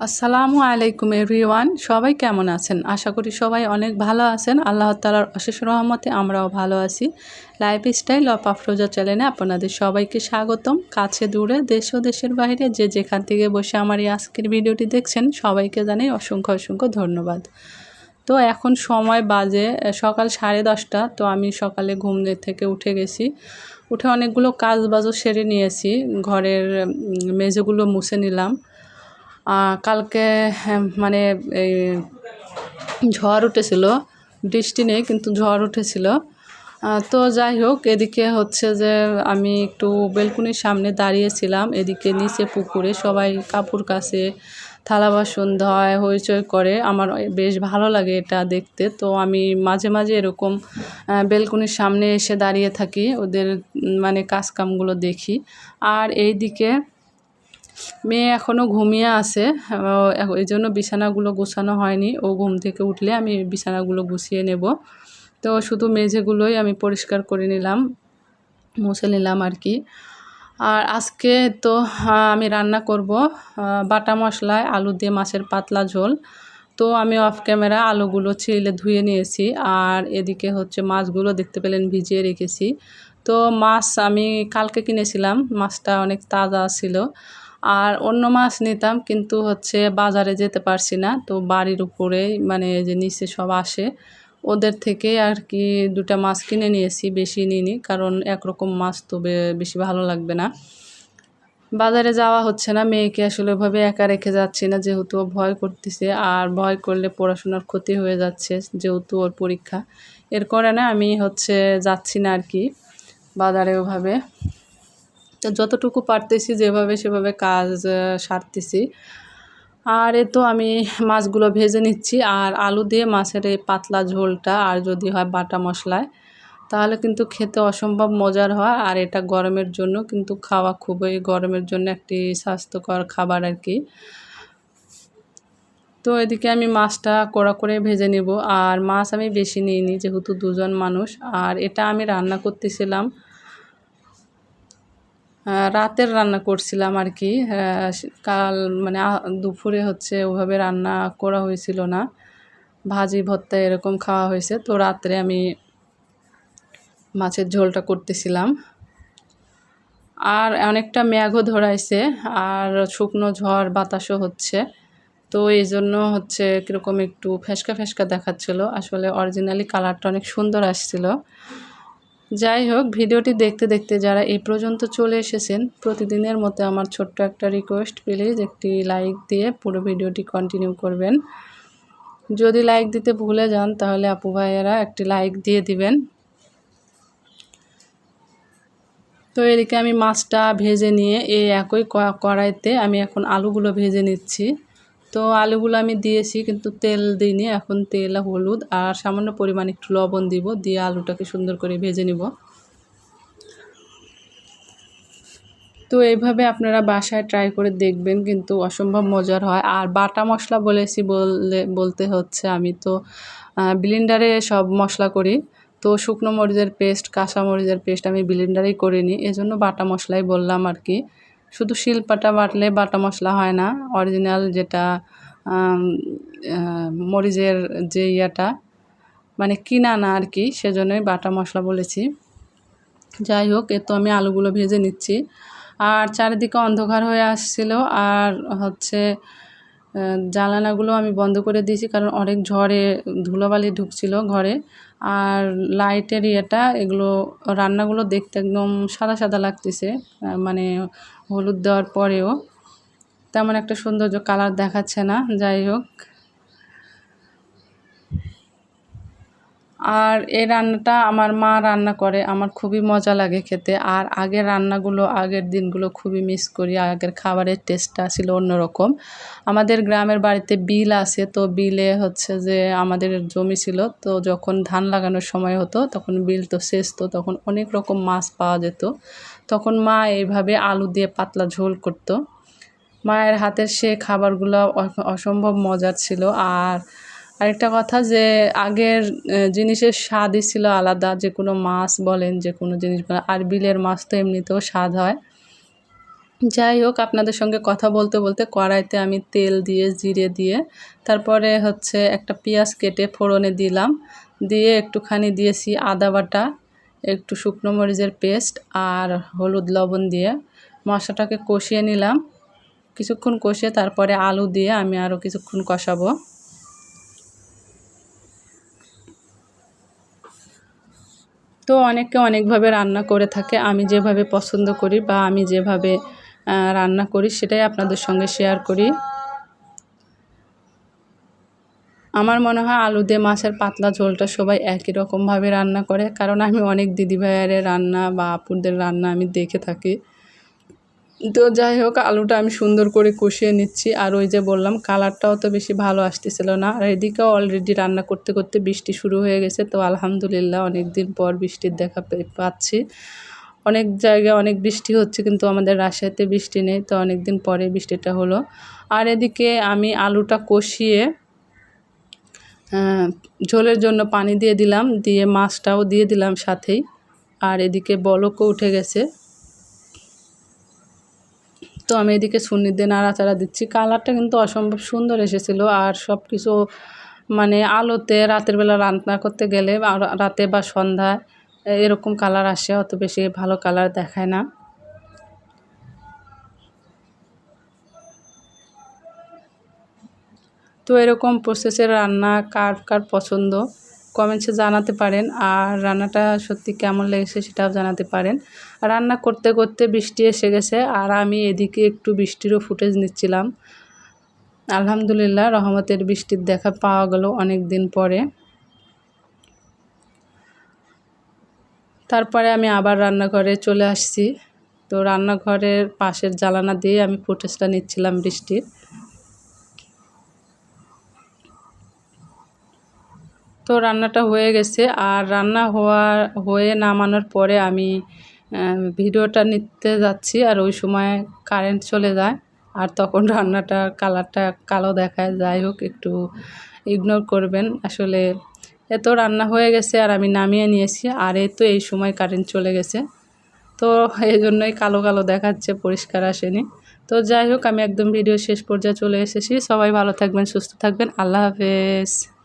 আসসালামু আলাইকুম এভরিওয়ান, সবাই কেমন আছেন? আশা করি সবাই অনেক ভালো আছেন। আল্লাহ তালার অশেষ রহমতে আমরাও ভালো আছি। লাইফ স্টাইল অফ আফরোজা চ্যানেলে আপনাদের সবাইকে স্বাগতম। কাছে দূরে, দেশ ও দেশের বাইরে যে যেখান থেকে বসে আমার এই আজকের ভিডিওটি দেখছেন, সবাইকে জানাই অসংখ্য অসংখ্য ধন্যবাদ। তো এখন সময় বাজে সকাল সাড়ে দশটা। তো আমি সকালে ঘুম থেকে উঠে গেছি। উঠে অনেকগুলো কাজ বাজও সেরে নিয়েছি। ঘরের মেঝেগুলো মুছে নিলাম। কালকে হ্যাঁ, মানে এই ঝড় উঠেছিল। বৃষ্টি নেই কিন্তু ঝড় উঠেছিল। তো যাই হোক এদিকে হচ্ছে যে আমি একটু বেলকুনির সামনে দাঁড়িয়েছিলাম। এদিকে নিচে পুকুরে সবাই কাপড় কাছে থালা বাসন ধয় হইচই করে। আমার বেশ ভালো লাগে এটা দেখতে। তো আমি মাঝে মাঝে এরকম বেলকুনির সামনে এসে দাঁড়িয়ে থাকি। ওদের মানে কাজকামগুলো দেখি। আর এই দিকে মেয়ে এখনও ঘুমিয়ে আছে এই জন্য বিছানাগুলো গোছানো হয়নি। ও ঘুম থেকে উঠলে আমি বিছানাগুলো গুছিয়ে নেব। তো শুধু মেঝেগুলোই আমি পরিষ্কার করে নিলাম, মুছে নিলাম আর কি। আর আজকে তো আমি রান্না করব বাটা মশলায় আলু দিয়ে মাছের পাতলা ঝোল। তো আমি অফ ক্যামেরা আলুগুলো ছিলে ধুয়ে নিয়েছি আর এদিকে হচ্ছে মাছগুলো দেখতে পেলেন ভিজিয়ে রেখেছি। তো মাছ আমি কালকে কিনেছিলাম, মাছটা অনেক তাজা ছিল। আর অন্য মাছ নিতাম, কিন্তু হচ্ছে বাজারে যেতে পারছি না। তো বাড়ির উপরেই মানে যে নিচে সব আসে। ওদের থেকে আর কি দুটা মাছ কিনে নিয়েছি, বেশি নিইনি, কারণ একরকম মাছ তো বেশি ভালো লাগবে না। বাজারে যাওয়া হচ্ছে না, মেয়েকে আসলে ওভাবে একা রেখে যাচ্ছি না, যেহেতু ও ভয় করতেছে। আর ভয় করলে পড়াশোনার ক্ষতি হয়ে যাচ্ছে, যেহেতু ওর পরীক্ষা। এর কারণে আমি হচ্ছে যাচ্ছি না আর কি, বাজারে ওভাবে। যতটুকু পারতেছি যেভাবে সেভাবে কাজ সারতেছি। আর এ তো আমি মাছগুলো ভেজে নিচ্ছি। আর আলু দিয়ে মাছের এই পাতলা ঝোলটা, আর যদি হয় বাটা মশলায়, তাহলে কিন্তু খেতে অসম্ভব মজার হয়। আর এটা গরমের জন্য কিন্তু খাওয়া খুবই, গরমের জন্য একটি স্বাস্থ্যকর খাবার আর কি। তো এদিকে আমি মাছটা কড়া করে ভেজে নিব। আর মাছ আমি বেশি নিইনি, যেহেতু দুজন মানুষ। আর এটা আমি রান্না করতেছিলাম রাতের রান্না করছিলাম আর কি কাল মানে দুপুরে হচ্ছে ওভাবে রান্না করা হয়েছিল না। ভাজি, ভর্তা এরকম খাওয়া হয়েছে। তো রাত্রে আমি মাছের ঝোলটা করতেছিলাম। আর অনেকটা মেঘও ধরাইছে আর শুকনো ঝড়, বাতাসও হচ্ছে। তো এই জন্য হচ্ছে কীরকম একটু ফেসকা ফেসকা দেখাচ্ছিলো। আসলে অরিজিনালি কালারটা অনেক সুন্দর আসছিল। যাই হোক, ভিডিওটি দেখতে দেখতে যারা এই পর্যন্ত চলে এসেছেন, প্রতিদিনের মতো আমার ছোট্ট একটা রিকোয়েস্ট প্লিজ একটি লাইক দিয়ে পুরো ভিডিওটি কন্টিনিউ করবেন। যদি লাইক দিতে ভুলে যান, তাহলে আপু ভাইয়েরা একটি লাইক দিয়ে দিবেন। তো এদিকে আমি মাছটা ভেজে নিয়ে এই একই কড়াইতে আমি এখন আলুগুলো ভেজে নিচ্ছি। তো আলুগুলো আমি দিয়েছি, কিন্তু তেল দিইনি। এখন তেল হলুদ আর সামান্য পরিমাণ একটু লবণ দিব, দিয়ে আলুটাকে সুন্দর করে ভেজে নিব। তো এইভাবে আপনারা বাসায় ট্রাই করে দেখবেন, কিন্তু অসম্ভব মজার হয়। আর বাটা মশলা বলেছি বললে বলতে হচ্ছে আমি তো ব্লিন্ডারে সব মশলা করি। তো শুকনো মরিচের পেস্ট, কাঁচা মরিচের পেস্ট আমি ব্লিন্ডারেই করে নিই। এজন্য বাটা মশলাই বললাম আর কি। শুধু শিলপাটা বাটলে বাটা মশলা হয় না অরিজিনাল যেটা মরিচের যে ইয়াটা মানে কিনা না আর কি, সেজন্যই বাটা মশলা বলেছি। যাই হোক এ তো আমি আলুগুলো ভেজে নিচ্ছি। আর চারিদিকে অন্ধকার হয়ে আসছিল, আর হচ্ছে জ্বালানাগুলো আমি বন্ধ করে দিয়েছি, কারণ অনেক ঝড়ে ধুলোবালি ঢুকছিল ঘরে। আর লাইটের ইয়েটা, এগুলো, রান্নাগুলো দেখতে একদম সাদা সাদা লাগতেছে মানে হলুদ দেওয়ার পরেও তেমন একটা সৌন্দর্য কালার দেখাচ্ছে না, যাই হোক। আর এই রান্নাটা আমার মা রান্না করে, আমার খুবই মজা লাগে খেতে। আর আগের রান্নাগুলো, আগের দিনগুলো খুবই মিস করি, আগের খাবারের টেস্টটা ছিল অন্যরকম। আমাদের গ্রামের বাড়িতে বিল আছে, তো বিলে হচ্ছে যে আমাদের জমি ছিল, তো যখন ধান লাগানোর সময় হতো, তখন বিল তো শেষ, তো তখন অনেক রকম মাছ পাওয়া যেত। তখন মা এইভাবে আলু দিয়ে পাতলা ঝোল করতো। মায়ের হাতের সে খাবারগুলো অসম্ভব মজার ছিল। আর আরেকটা কথা যে, আগের জিনিসের স্বাদই ছিল আলাদা। যে কোনো মাছ বলেন, যে কোনো জিনিস বলেন, আর বিলের মাছ তো এমনিতেও স্বাদ হয়। যাই হোক, আপনাদের সঙ্গে কথা বলতে বলতে কড়াইতে আমি তেল দিয়ে, জিরে দিয়ে, তারপরে হচ্ছে একটা পেঁয়াজ কেটে ফোড়নে দিলাম। দিয়ে একটুখানি দিয়েছি আদা বাটা। একটু শুকনো মরিচের পেস্ট আর হলুদ লবণ দিয়ে মশলাটাকে কষিয়ে নিলাম। কিছুক্ষণ কষিয়ে তারপরে আলু দিয়ে আমি আরও কিছুক্ষণ কষাবো। তো অনেকে অনেকভাবে রান্না করে থাকে, আমি যেভাবে পছন্দ করি বা আমি যেভাবে রান্না করি সেটাই আপনাদের সঙ্গে শেয়ার করি। আমার মনে হয় আলু দিয়ে মাছের পাতলা ঝোলটা সবাই একই রকমভাবে রান্না করে। কারণ আমি অনেক দিদিভাইয়ের রান্না বা আপুদের রান্না আমি দেখে থাকি। তো যাই হোক, আলুটা আমি সুন্দর করে কষিয়ে নিচ্ছি। আর ওই যে বললাম, কালারটাও তো বেশি ভালো আসতেছিল না। আর এদিকেও অলরেডি রান্না করতে করতে বৃষ্টি শুরু হয়ে গেছে। তো আলহামদুলিল্লাহ অনেক দিন পর বৃষ্টির দেখা পাচ্ছি। অনেক জায়গায় অনেক বৃষ্টি হচ্ছে, কিন্তু আমাদের রাজশাহীতে বৃষ্টি নেই। তো অনেক দিন পরে বৃষ্টিটা হলো। আর এদিকে আমি আলুটা কষিয়ে ঝোলের জন্য পানি দিয়ে দিলাম, দিয়ে মাছটাও দিয়ে দিলাম সাথেই। আর এদিকে বলকও উঠে গেছে। তো আমি এদিকে সুন্নির দিয়ে নাড়াচাড়া দিচ্ছি। কালারটা কিন্তু অসম্ভব সুন্দর এসেছিল। আর সব কিছু মানে আলোতে রাতের বেলা রান্না করতে গেলে রাতে বা সন্ধ্যায় এরকম কালার আসে, অত বেশি ভালো কালার দেখায় না। তো এরকম প্রসেসের রান্না কার কার পছন্দ? কমেন্টসে জানাতে পারেন। আর রান্নাটা সত্যি কেমন লেগেছে সেটাও জানাতে পারেন। রান্না করতে করতে বৃষ্টি এসে গেছে। আর আমি এদিকে একটু বৃষ্টিরও ফুটেজ নিচ্ছিলাম। আলহামদুলিল্লাহ, রহমতের বৃষ্টির দেখা পাওয়া গেল অনেক দিন পরে। তারপরে আমি আবার রান্নাঘরে চলে আসছি। তো রান্নাঘরের পাশের জ্বালানা দিয়ে আমি ফুটেজটা নিচ্ছিলাম বৃষ্টির। তো রান্নাটা হয়ে গেছে। আর রান্না হওয়া, হয়ে নামানোর পরে আমি ভিডিওটা নিতে যাচ্ছি আর ওই সময় কারেন্ট চলে যায়। আর তখন রান্নাটা কালারটা কালো দেখায়। যাই হোক, একটু ইগনোর করবেন। আসলে এত রান্না হয়ে গেছে আর আমি নামিয়ে নিয়েছি। আর এই তো এই সময় কারেন্ট চলে গেছে। তো এই জন্যই কালো কালো দেখাচ্ছে, পরিষ্কার আসেনি। তো যাই হোক, আমি একদম ভিডিও শেষ পর্যায়ে চলে এসেছি। সবাই ভালো থাকবেন, সুস্থ থাকবেন। আল্লাহ হাফেজ।